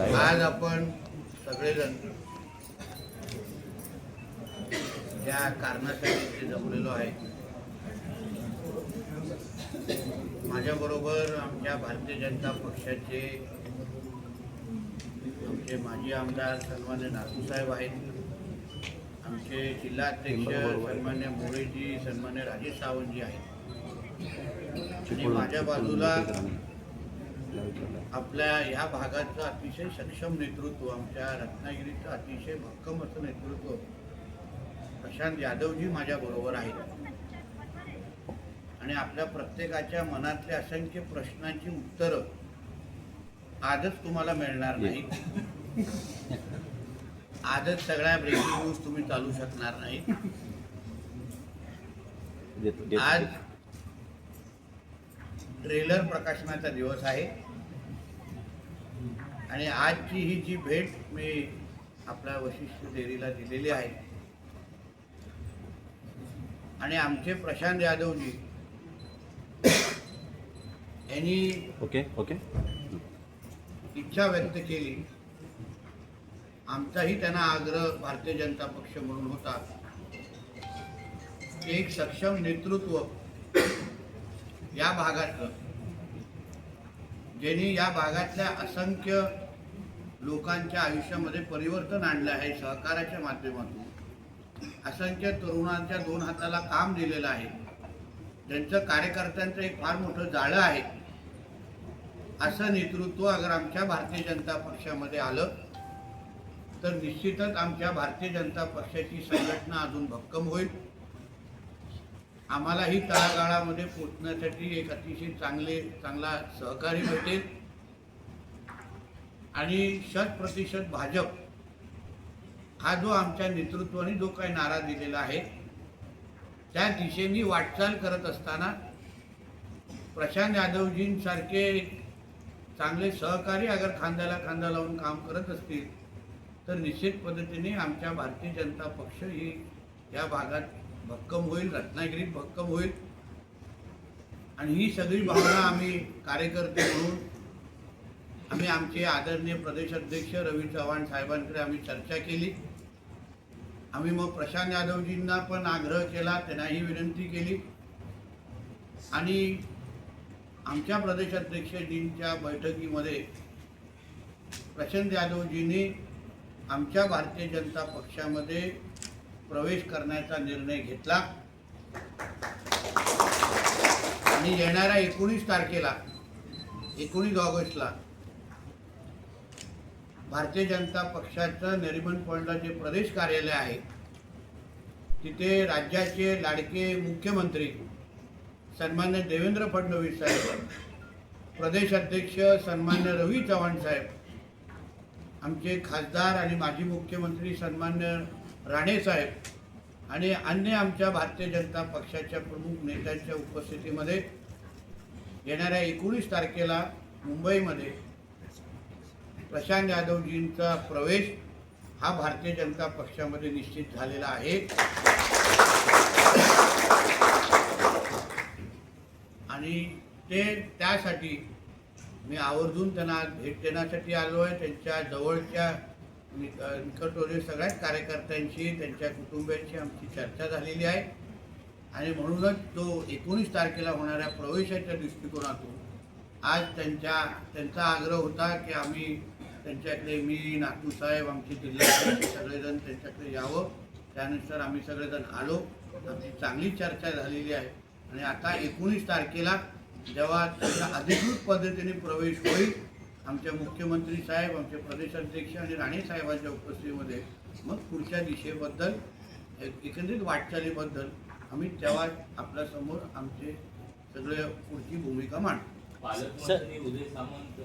आज आपण सगळेजण ज्या कारणासाठी इथे जमलेलो आहे. माझ्याबरोबर आमच्या भारतीय जनता पक्षाचे आमचे माजी आमदार सन्मान्य नाथूसाहेब आहेत. आमचे जिल्हाध्यक्ष सन्मान्य मोरेजी सन्मान्य राजेश सावंतजी आहेत. आणि माझ्या बाजूला आपल्या ह्या भागाचं अतिशय सक्षम नेतृत्व आमच्या रत्नागिरीचं अतिशय भक्कम असं नेतृत्व प्रशांत यादवजी माझ्या बरोबर आहेत. आणि आपल्या प्रत्येकाच्या मनातल्या असंख्य प्रश्नांची उत्तरं आजच तुम्हाला मिळणार नाही आजच सगळ्या ब्रेकिंग न्यूज तुम्ही चालू शकणार नाही आज ट्रेलर प्रकाशनाचा दिवस आहे. आणि आजची ही जी भेट मी आपल्या वशिष्ठ डेअरीला दिलेली आहे आणि आमचे प्रशांत यादवजी यांनी ओके ओके. इच्छा व्यक्त केली. आमचाही त्यांना आग्रह भारतीय जनता पक्ष म्हणून होता. एक सक्षम नेतृत्व या भागातलं ज्यांनी या भागातल्या असंख्य लोकांच्या आयुष्यामध्ये परिवर्तन आणलं आहे सहकाराच्या माध्यमातून असंख्य तरुणांच्या दोन हाताला काम दिलेलं आहे. ज्यांचं कार्यकर्त्यांचं एक फार मोठं जाळं आहे. असं नेतृत्व अगर आमच्या भारतीय जनता पक्षामध्ये आलं तर निश्चितच आमच्या भारतीय जनता पक्षाची संघटना अजून भक्कम होईल. आम्हालाही तळागाळामध्ये पोचण्यासाठी एक अतिशय चांगले चांगला सहकारी भेटेल. आणि शत प्रतिशत भाजप हा जो आमच्या नेतृत्वाने जो काही नारा दिलेला आहे त्या दिशेने वाटचाल करत असताना प्रशांत यादवजींसारखे चांगले सहकारी अगर खांद्याला खांदा लावून काम करत असतील तर निश्चित पद्धतीने आमच्या भारतीय जनता पक्ष ही या भागात भक्कम होईल रत्नागिरीत भक्कम होईल. आणि ही सगळी भावना आम्ही कार्यकर्ते म्हणून आम्ही आमचे आदरणीय प्रदेश अध्यक्ष रवी चव्हाण साहेबांकडे आम्ही चर्चा केली. आम्ही मग प्रशांत यादवजींना पण आग्रह केला त्यांनाही विनंती केली. आणि आमच्या प्रदेश अध्यक्षजींच्या बैठकीमध्ये प्रशांत यादवजींनी आमच्या भारतीय जनता पक्षामध्ये प्रवेश करण्याचा निर्णय घेतला. आणि येणाऱ्या एकोणीस तारखेला एकोणीस ऑगस्टला भारतीय जनता पक्षाचं नरिमन पॉईंटला जे प्रदेश कार्यालय आहे तिथे राज्याचे लाडके मुख्यमंत्री सन्मान्य देवेंद्र फडणवीस साहेब प्रदेश अध्यक्ष सन्मान्य रवी चव्हाण साहेब आमचे खासदार आणि माजी मुख्यमंत्री सन्मान्य राणेसाहेब आणि अन्य आमच्या भारतीय जनता पक्षाच्या प्रमुख नेत्यांच्या उपस्थितीमध्ये येणाऱ्या एकोणीस तारखेला मुंबईमध्ये प्रशांत यादवजींचा प्रवेश हा भारतीय जनता पक्षामध्ये निश्चित झालेला आहे. आणि ते त्यासाठी मी आवर्जून त्यांना भेट देण्यासाठी आलो आहे. त्यांच्या जवळच्या निकटवरील सगळ्याच कार्यकर्त्यांशी त्यांच्या कुटुंबियांशी आमची चर्चा झालेली आहे. आणि म्हणूनच तो एकोणीस तारखेला होणाऱ्या प्रवेशाच्या दृष्टिकोनातून आज त्यांच्या त्यांचा आग्रह होता की आम्ही त्यांच्याकडे मी नातूसाहेब आमचे जिल्ह्याचे सगळेजण त्यांच्याकडे यावं. त्यानुसार आम्ही सगळेजण आलो. आमची चांगली चर्चा झालेली आहे. आणि आता एकोणीस तारखेला जेव्हा त्यांचा अधिकृत पद्धतीने प्रवेश होईल आमच्या मुख्यमंत्री साहेब आमचे प्रदेश अध्यक्ष आणि राणे साहेबांच्या उपस्थितीमध्ये मग पुढच्या दिशेबद्दल एक- एकंदरीत वाटचालीबद्दल आम्ही तेव्हा आपल्यासमोर आमचे सगळे पुढची भूमिका मांडू. पालकमंत्री उदय सामंत